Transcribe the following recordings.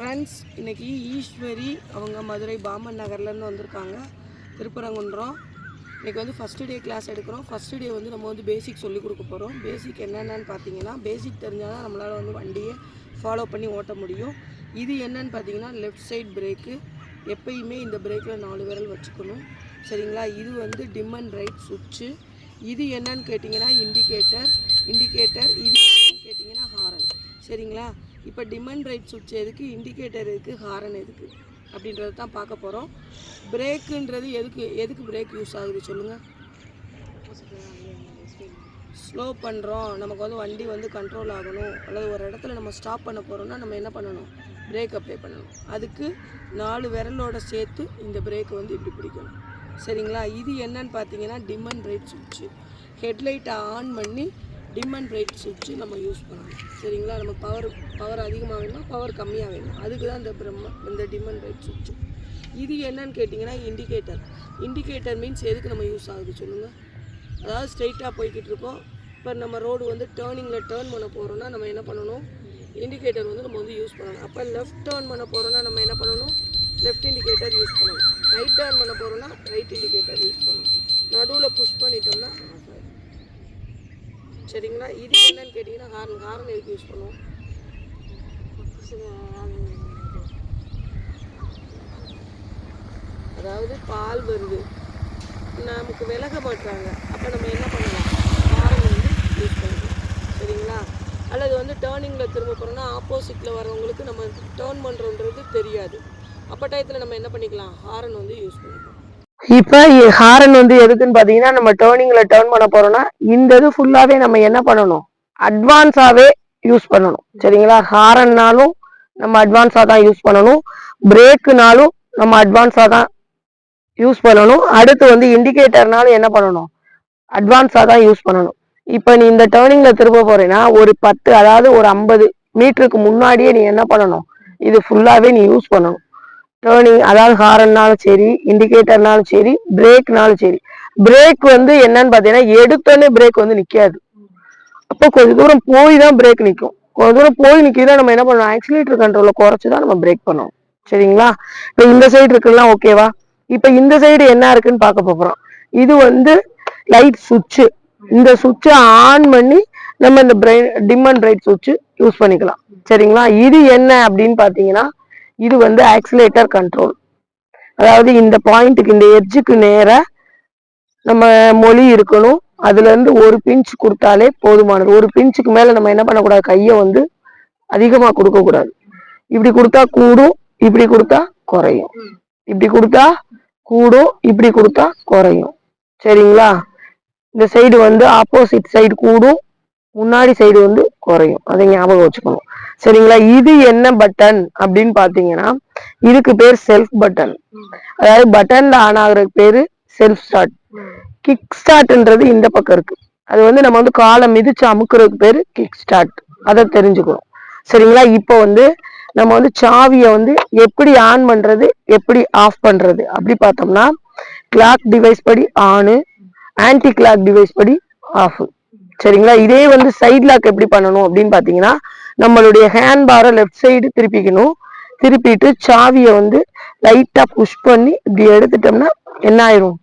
Friends இன்றைக்கி ஈஸ்வரி அவங்க மதுரை பாமன் நகர்லேருந்து வந்திருக்காங்க. திருப்பரங்குன்றம். இன்றைக்கி வந்து ஃபஸ்ட்டு டே கிளாஸ் எடுக்கிறோம். ஃபஸ்ட்டு டே வந்து நம்ம வந்து பேசிக் சொல்லி கொடுக்க போகிறோம் பேசிக் என்னென்னு பார்த்தீங்கன்னா பேசிக் தெரிஞ்சால் தான் நம்மளால் வந்து வண்டியை ஃபாலோ பண்ணி ஓட்ட முடியும். இது என்னன்னு பார்த்தீங்கன்னா லெஃப்ட் சைட் பிரேக்கு எப்பயுமே இந்த பிரேக்கில் நாலு விரல் வச்சுக்கணும். சரிங்களா? இது வந்து டிம் அண்ட் ரைட் சுவிட்சு இது என்னன்னு கேட்டிங்கன்னா இண்டிகேட்டர் இண்டிகேட்டர் இது என்னன்னு கேட்டிங்கன்னா ஹாரன் சரிங்களா? இப்போ டிமண்ட் ரைட் சுவிட்ச் எதுக்கு இண்டிகேட்டர் எதுக்கு ஹாரன் எதுக்கு அப்படின்றத தான் பார்க்க போகிறோம் பிரேக்குன்றது எதுக்கு எதுக்கு பிரேக் யூஸ் ஆகுது சொல்லுங்கள் ஸ்லோ பண்ணுறோம் நமக்கு வந்து வண்டி வந்து கண்ட்ரோல் ஆகணும். அல்லது ஒரு இடத்துல நம்ம ஸ்டாப் பண்ண போகிறோம்னா நம்ம என்ன பண்ணணும்? பிரேக் அப்ளை பண்ணணும். அதுக்கு நாலு விரலோட சேர்த்து இந்த பிரேக்கை வந்து இப்படி பிடிக்கணும். சரிங்களா? இது என்னன்னு பார்த்தீங்கன்னா டிமன் ரைட் பிரைட் சுவிட்சு ஹெட்லைட்டை ஆன் பண்ணி டிம் அண்ட் பிரைட் சுவிட்சு நம்ம யூஸ் பண்ணணும். சரிங்களா? நம்ம பவர் பவர் அதிகமாக வேணும் பவர் கம்மியாக வேணும். அதுக்கு தான் இந்த பிரம்ம இந்த டிம் அண்ட் பிரைட் சுவிட்சு. இது என்னன்னு கேட்டிங்கன்னா இண்டிகேட்டர் இண்டிகேட்டர் மீன்ஸ் எதுக்கு நம்ம யூஸ் ஆகுது சொல்லுங்கள் அதாவது ஸ்ட்ரைட்டாக போய்கிட்டு இருக்கோம். இப்போ நம்ம ரோடு வந்து டேர்னிங்கில் டேர்ன் பண்ண போகிறோன்னா நம்ம என்ன பண்ணணும்? இண்டிகேட்டர் வந்து நம்ம வந்து யூஸ் பண்ணணும். அப்போ லெஃப்ட் டேர்ன் பண்ண போகிறோன்னா நம்ம என்ன பண்ணணும்? லெஃப்ட் இண்டிகேட்டர் யூஸ் பண்ணணும். ரைட் டேர்ன் பண்ண போகிறோன்னா ரைட் இண்டிகேட்டர் யூஸ் பண்ணணும். நடுவில் புஷ் பண்ணிட்டோம்னா சரிங்களா? இது என்னன்னு கேட்டிங்கன்னா ஹார்ன் ஹார்ன் எதுக்கு யூஸ் பண்ணுவோம்? அதாவது பால் வருது. நமக்கு விலக மாட்டாங்க அப்போ நம்ம என்ன பண்ணலாம்? ஹாரன் வந்து யூஸ் பண்ணிக்கலாம் சரிங்களா? அல்லது வந்து டேர்னிங்கில் திரும்ப போகிறோம்னா ஆப்போசிட்டில் வரவங்களுக்கு நம்ம டேர்ன் பண்ணுறோன்றது தெரியாது. அப்போ டயத்தில் நம்ம என்ன பண்ணிக்கலாம்? ஹாரன் வந்து யூஸ் பண்ணிக்கலாம். இப்போ ஹாரன் வந்து எதுக்குன்னு பார்த்தீங்கன்னா நம்ம டேர்னிங்கில் டேர்ன் பண்ண போகிறோம்னா இந்த இது ஃபுல்லாகவே நம்ம என்ன பண்ணணும்? அட்வான்ஸாகவே யூஸ் பண்ணணும். சரிங்களா? ஹாரன்னாலும் நம்ம அட்வான்ஸாக தான் யூஸ் பண்ணணும். பிரேக்குனாலும் நம்ம அட்வான்ஸாக தான் யூஸ் பண்ணணும். அடுத்து வந்து இண்டிகேட்டர்னாலும் என்ன பண்ணணும்? அட்வான்ஸாக தான் யூஸ் பண்ணணும். இப்போ நீ இந்த டேர்னிங்கில் திரும்ப போறேன்னா ஒரு பத்து அதாவது ஒரு ஐம்பது மீட்டருக்கு முன்னாடியே நீ என்ன பண்ணணும்? இது ஃபுல்லாகவே நீ யூஸ் பண்ணணும். டேர்னிங் அதாவது ஹாரன்னாலும் சரி இண்டிகேட்டர்னாலும் சரி பிரேக்னாலும் சரி. பிரேக் வந்து என்னன்னு பார்த்தீங்கன்னா எடுத்தோடனே பிரேக் வந்து நிற்காது அப்போ கொஞ்சம் தூரம் போய் தான் பிரேக் நிற்கும் கொஞ்சம் தூரம் போய் நிற்கிதான் நம்ம என்ன பண்ணணும்? ஆக்சிலேட்டர் கண்ட்ரோலை குறைச்சி தான் நம்ம பிரேக் பண்ணுவோம் சரிங்களா? இப்போ இந்த சைடு இருக்குல்லாம் ஓகேவா இப்போ இந்த சைடு என்ன இருக்குன்னு பார்க்க போகிறோம் இது வந்து லைட் சுவிட்சு இந்த சுவிட்சை ஆன் பண்ணி நம்ம இந்த பிரைட் டிம் அண்ட் பிரைட் சுவிட்சு யூஸ் பண்ணிக்கலாம். சரிங்களா? இது என்ன அப்படின்னு பார்த்தீங்கன்னா இது வந்து ஆக்சிலேட்டர் கண்ட்ரோல் அதாவது இந்த பாயிண்ட்டுக்கு இந்த எட்ஜுக்கு நேராக நம்ம மொழி இருக்கணும். அதுலேருந்து ஒரு பிஞ்ச் கொடுத்தாலே போதுமானது. ஒரு பிஞ்சுக்கு மேலே நம்ம என்ன பண்ணக்கூடாது? கையை வந்து அதிகமாக கொடுக்கக்கூடாது. இப்படி கொடுத்தா கூடும் இப்படி கொடுத்தா குறையும். இப்படி கொடுத்தா கூடும் இப்படி கொடுத்தா குறையும். சரிங்களா? இந்த சைடு வந்து ஆப்போசிட் சைடு கூடும் முன்னாடி சைடு வந்து குறையும். அதை ஞாபகம் வச்சுக்கணும். சரிங்களா? இது என்ன பட்டன் அப்படின்னு பாத்தீங்கன்னா இதுக்கு பேர் செல்ஃப் பட்டன் அதாவது பட்டன்ல ஆன் ஆகுறதுக்கு பேரு செல்ஃப் ஸ்டார்ட் கிக் ஸ்டார்ட்ன்றது இந்த பக்கம் இருக்கு. அது வந்து நம்ம வந்து காலை மிதிச்சு அமுக்குறதுக்கு பேரு கிக் ஸ்டார்ட் அதை தெரிஞ்சுக்கணும். சரிங்களா? இப்போ வந்து நம்ம வந்து சாவியை வந்து எப்படி ஆன் பண்றது எப்படி ஆஃப் பண்றது? அப்படி பார்த்தோம்னா கிளாக் டிவைஸ் படி ஆனு ஆன்டி கிளாக் டிவைஸ் படி ஆஃப் சரிங்களா? இதே வந்து சைட் லாக் எப்படி பண்ணணும் அப்படின்னு பாத்தீங்கன்னா நம்மளுடைய ஹேண்ட் பாரை லெஃப்ட் சைடு திருப்பிக்கணும். திருப்பிட்டு சாவியை வந்து லைட்டா புஷ் பண்ணி இப்படி எடுத்துட்டோம்னா என்ன ஆயிரும்?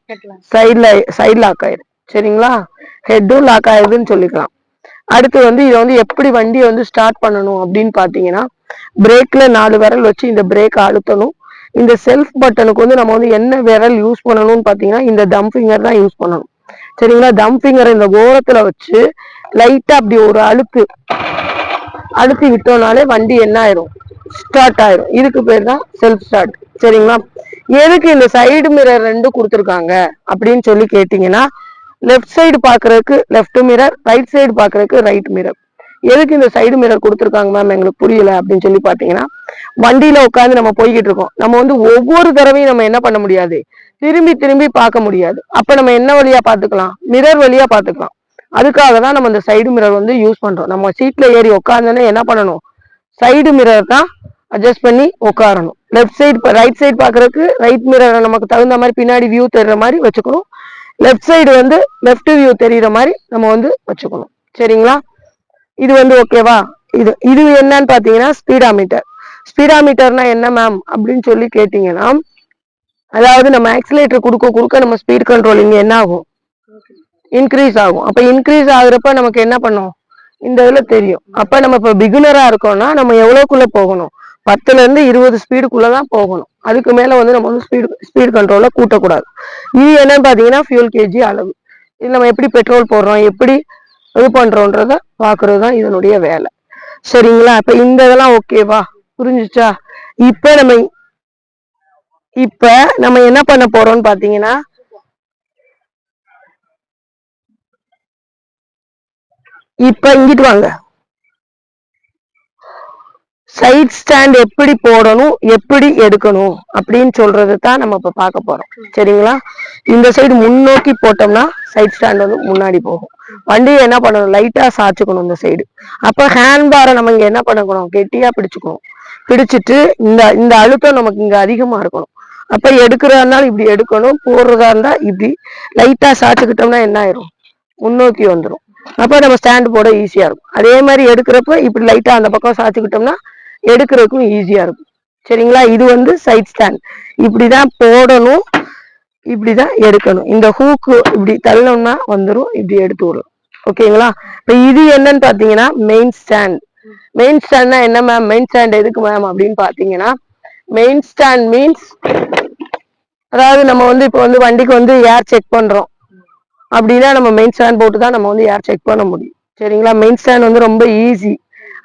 சைட்ல சைட் லாக் ஆயிரும். சரிங்களா? ஹெட்டும் லாக் ஆயிருதுன்னு சொல்லிக்கலாம். அடுத்து வந்து இதை வந்து எப்படி வண்டியை வந்து ஸ்டார்ட் பண்ணணும் அப்படின்னு பாத்தீங்கன்னா பிரேக்ல நாலு விரல் வச்சு இந்த பிரேக் அழுத்தணும். இந்த செல்ஃப் பட்டனுக்கு வந்து நம்ம வந்து என்ன விரல் யூஸ் பண்ணணும்னு பாத்தீங்கன்னா இந்த தம் ஃபிங்கர் தான் யூஸ் பண்ணணும். சரிங்களா? தம் ஃபிங்கர் இந்த ஓரத்துல வச்சு லைட்டா அப்படி ஒரு அழுத்து அழுத்தி விட்டோம்னாலே வண்டி என்ன ஆயிரும்? ஸ்டார்ட் ஆயிரும். இதுக்கு பேர் தான் செல்ஃப் ஸ்டார்ட் சரிங்களா? எதுக்கு இந்த சைடு மிரர் ரெண்டும் கொடுத்துருக்காங்க? அப்படின்னு சொல்லி கேட்டீங்கன்னா லெஃப்ட் சைடு பாக்குறதுக்கு லெஃப்ட் மிரர் ரைட் சைடு பாக்குறதுக்கு ரைட் மிரர் எதுக்கு இந்த சைடு மிரர் கொடுத்துருக்காங்க மேம் எங்களுக்கு புரியல அப்படின்னு சொல்லி பாத்தீங்கன்னா வண்டியில உட்காந்து நம்ம போய்கிட்டு இருக்கோம். நம்ம வந்து ஒவ்வொரு தடவையும் நம்ம என்ன பண்ண முடியாது? திரும்பி திரும்பி பார்க்க முடியாது. அப்ப நம்ம என்ன வழியா பாத்துக்கலாம் மிரர் வழியா பாத்துக்கலாம் அதுக்காக தான் நம்ம இந்த சைடு மிரர் வந்து யூஸ் பண்ணுறோம் நம்ம சீட்டில் ஏறி உட்காந்தோன்னே என்ன பண்ணணும்? சைடு மிரர் தான் அட்ஜஸ்ட் பண்ணி உட்காரணும். லெஃப்ட் சைடு ரைட் சைடு பாக்குறதுக்கு ரைட் மிரரை நமக்கு தகுந்த மாதிரி பின்னாடி வியூ தெரிகிற மாதிரி வச்சுக்கணும். லெஃப்ட் சைடு வந்து லெஃப்ட் வியூ தெரிகிற மாதிரி நம்ம வந்து வச்சுக்கணும். சரிங்களா? இது வந்து ஓகேவா இது இது என்னன்னு பார்த்தீங்கன்னா ஸ்பீடா மீட்டர் ஸ்பீடாமீட்டர்னா என்ன மேம் அப்படின்னு சொல்லி கேட்டிங்கன்னா அதாவது நம்ம ஆக்சிலேட்டர் கொடுக்க கொடுக்க நம்ம ஸ்பீட் கண்ட்ரோல் என்ன ஆகும்? இன்க்ரீஸ் ஆகும். அப்போ இன்க்ரீஸ் ஆகுறப்ப நமக்கு என்ன பண்ணும்? இந்த இதில் தெரியும். அப்போ நம்ம இப்போ பிகினரா இருக்கோம்னா நம்ம எவ்வளோக்குள்ளே போகணும்? பத்துலேருந்து இருபது ஸ்பீடுக்குள்ளே தான் போகணும். அதுக்கு மேலே வந்து நம்ம வந்து ஸ்பீடு ஸ்பீடு கண்ட்ரோலில் கூட்டக்கூடாது. இது என்னன்னு பார்த்தீங்கன்னா ஃபியூல் கேஜி அளவு. இது நம்ம எப்படி பெட்ரோல் போடுறோம்? எப்படி இது பண்ணுறோன்றத பார்க்குறது தான் இதனுடைய வேலை. சரிங்களா? இப்போ இந்த இதெல்லாம் ஓகேவா புரிஞ்சிச்சா? இப்போ நம்ம இப்போ நம்ம என்ன பண்ண போகிறோம்னு பார்த்தீங்கன்னா இப்ப இங்கிட்டு வாங்க. சைட் ஸ்டாண்ட் எப்படி போடணும் எப்படி எடுக்கணும் அப்படின்னு சொல்றது தான் நம்ம இப்ப பார்க்க போறோம். சரிங்களா? இந்த சைடு முன்னோக்கி போட்டோம்னா சைட் ஸ்டாண்ட் வந்து முன்னாடி போகும். வண்டியை என்ன பண்ணணும் லைட்டா சாச்சுக்கணும் இந்த சைடு அப்ப ஹேண்ட் பாரை நம்ம இங்க என்ன பண்ணணும் கெட்டியா பிடிச்சுக்கணும். பிடிச்சிட்டு இந்த இந்த அழுத்தம் நமக்கு இங்க அதிகமா இருக்கணும். அப்ப எடுக்கிறதா இருந்தாலும் இப்படி எடுக்கணும் போடுறதா இருந்தா இப்படி லைட்டா சாச்சுக்கிட்டோம்னா என்ன ஆயிரும்? முன்னோக்கி வந்துடும் அப்போ நம்ம ஸ்டாண்டு போட ஈஸியாக இருக்கும். அதே மாதிரி எடுக்கிறப்ப இப்படி லைட்டாக அந்த பக்கம் சாய்ச்சிக்கிட்டோம்னா எடுக்கிறதுக்கும் ஈஸியாக இருக்கும். சரிங்களா? இது வந்து சைட் ஸ்டாண்ட் இப்படி தான் போடணும் இப்படி தான் எடுக்கணும். இந்த ஹூக்கு இப்படி தள்ளணும்னா வந்துடும் இப்படி எடுத்து விடும் ஓகேங்களா? இப்போ இது என்னன்னு பார்த்தீங்கன்னா மெயின் ஸ்டாண்ட் மெயின் ஸ்டாண்ட்னா என்ன மேம் மெயின் ஸ்டாண்ட் எதுக்கு மேம் அப்படின்னு பார்த்தீங்கன்னா மெயின் ஸ்டாண்ட் மீன்ஸ் அதாவது நம்ம வந்து இப்போ வந்து வண்டிக்கு வந்து ஏர் செக் பண்ணுறோம் அப்படின்னா நம்ம மெயின் ஸ்டாண்ட் போட்டு தான் நம்ம வந்து ஏர் செக் பண்ண முடியும். சரிங்களா? மெயின் ஸ்டாண்ட் வந்து ரொம்ப ஈஸி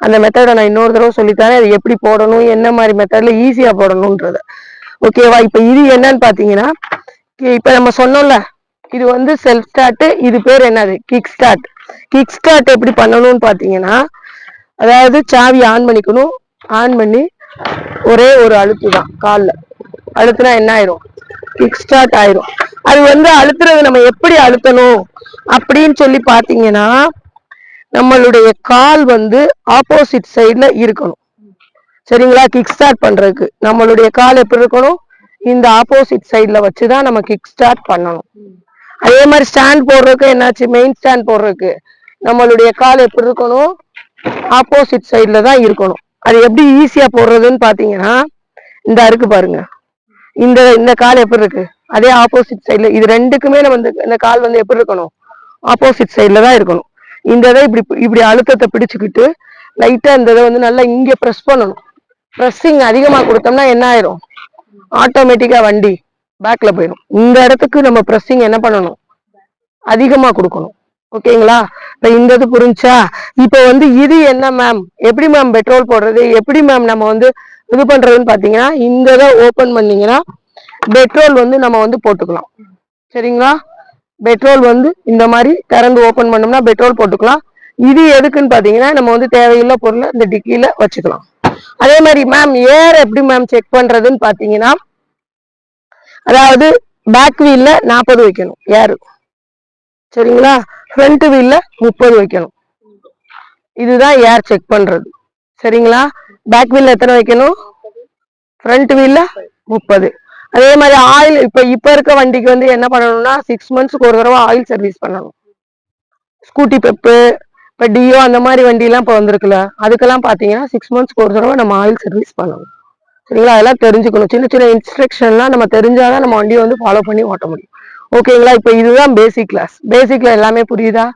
அந்த மெத்தடை நான் இன்னொரு தடவை சொல்லித்தரேன். அது எப்படி போடணும் என்ன மாதிரி மெத்தடில் ஈஸியாக போடணுன்றத. ஓகேவா இப்போ இது என்னன்னு பார்த்தீங்கன்னா இப்போ நம்ம சொன்னோம்ல இது வந்து செல்ஃப் ஸ்டார்ட் இது பேர் என்னது? கிக் ஸ்டார்ட் கிக் ஸ்டார்ட் எப்படி பண்ணணும்னு பார்த்தீங்கன்னா அதாவது சாவி ஆன் பண்ணிக்கணும். ஆன் பண்ணி ஒரே ஒரு அழுத்து தான் காலில். அழுத்தினா என்ன ஆயிரும்? கிக் ஸ்டார்ட் ஆயிரும். அது வந்து அழுத்துறது நம்ம எப்படி அழுத்தணும்? அப்படின்னு சொல்லி பாத்தீங்கன்னா நம்மளுடைய கால் வந்து ஆப்போசிட் சைடுல இருக்கணும். சரிங்களா? கிக் ஸ்டார்ட் பண்றதுக்கு. நம்மளுடைய கால் எப்படி இருக்கணும்? இந்த ஆப்போசிட் சைடுல வச்சுதான் நம்ம கிக் ஸ்டார்ட் பண்ணணும். அதே மாதிரி ஸ்டாண்ட் போடுறதுக்கு என்னாச்சு? மெயின் ஸ்டாண்ட் போடுறதுக்கு. நம்மளுடைய கால் எப்படி இருக்கணும்? ஆப்போசிட் சைடுல தான் இருக்கணும். அது எப்படி ஈஸியா போடுறதுன்னு பாத்தீங்கன்னா இந்த இருக்கு பாருங்க. இந்த இந்த கால் எப்படி இருக்கு அதே ஆப்போசிட் சைட்ல இது ரெண்டுக்குமே நம்ம இந்த இந்த கால் வந்து எப்படி இருக்கணும்? ஆப்போசிட் சைட்ல தான் இருக்கணும். இந்த இதை இப்படி இப்படி அழுத்தத்தை பிடிச்சுக்கிட்டு லைட்டா இந்த இதை வந்து நல்லா இங்க ப்ரெஸ் பண்ணணும். ப்ரெஸ்ஸிங் அதிகமா கொடுத்தோம்னா என்ன ஆயிரும்? ஆட்டோமேட்டிக்கா வண்டி பேக்ல போயிடும் இந்த இடத்துக்கு நம்ம ப்ரெஸ்ஸிங் என்ன பண்ணணும்? அதிகமா கொடுக்கணும். ஓகேங்களா? இப்ப இந்த இது புரிஞ்சா? இப்ப வந்து இது என்ன மேம் எப்படி மேம் பெட்ரோல் போடுறது? எப்படி மேம் நம்ம வந்து இது பண்றதுன்னு பாத்தீங்கன்னா இந்த இதை ஓபன் பண்ணீங்கன்னா பெட்ரோல் வந்து நம்ம வந்து போட்டுக்கலாம். சரிங்களா? பெட்ரோல் வந்து இந்த மாதிரி திறந்து ஓபன் பண்ணோம்னா பெட்ரோல் போட்டுக்கலாம். இது எதுக்குன்னு பாத்தீங்கன்னா நம்ம வந்து தேவையில்லா பொருளை இந்த டிக்கில வச்சுக்கலாம். அதே மாதிரி மேம் ஏர் எப்படி மேம் செக் பண்றதுன்னு பாத்தீங்கன்னா அதாவது பேக் வீல்ல நாற்பது வைக்கணும் ஏர் சரிங்களா? ஃப்ரண்ட் வீல்ல முப்பது வைக்கணும். இதுதான் ஏர் செக் பண்றது. சரிங்களா? பேக் வீல்ல எத்தனை வைக்கணும்? ஃப்ரண்ட் வீல்ல முப்பது. அதே மாதிரி ஆயில் இப்ப இப்ப இருக்க வண்டிக்கு வந்து என்ன பண்ணணும்னா சிக்ஸ் மந்த்ஸ்க்கு ஒரு தடவை ஆயில் சர்வீஸ் பண்ணணும். ஸ்கூட்டி பெப்பு இப்ப டியோ அந்த மாதிரி வண்டி எல்லாம் இப்ப வந்திருக்குல்ல அதுக்கெல்லாம் பாத்தீங்கன்னா சிக்ஸ் மந்த்ஸ்க்கு ஒரு தடவை நம்ம ஆயில் சர்வீஸ் பண்ணணும். சரிங்களா? அதெல்லாம் தெரிஞ்சுக்கணும். சின்ன சின்ன இன்ஸ்ட்ரக்ஷன்லாம் நம்ம தெரிஞ்சாதான் நம்ம வண்டியை வந்து ஃபாலோ பண்ணி ஓட்ட முடியும். ஓகேங்களா இப்போ இதுதான் பேசிக் கிளாஸ் பேசிக்ல எல்லாமே புரியுதா?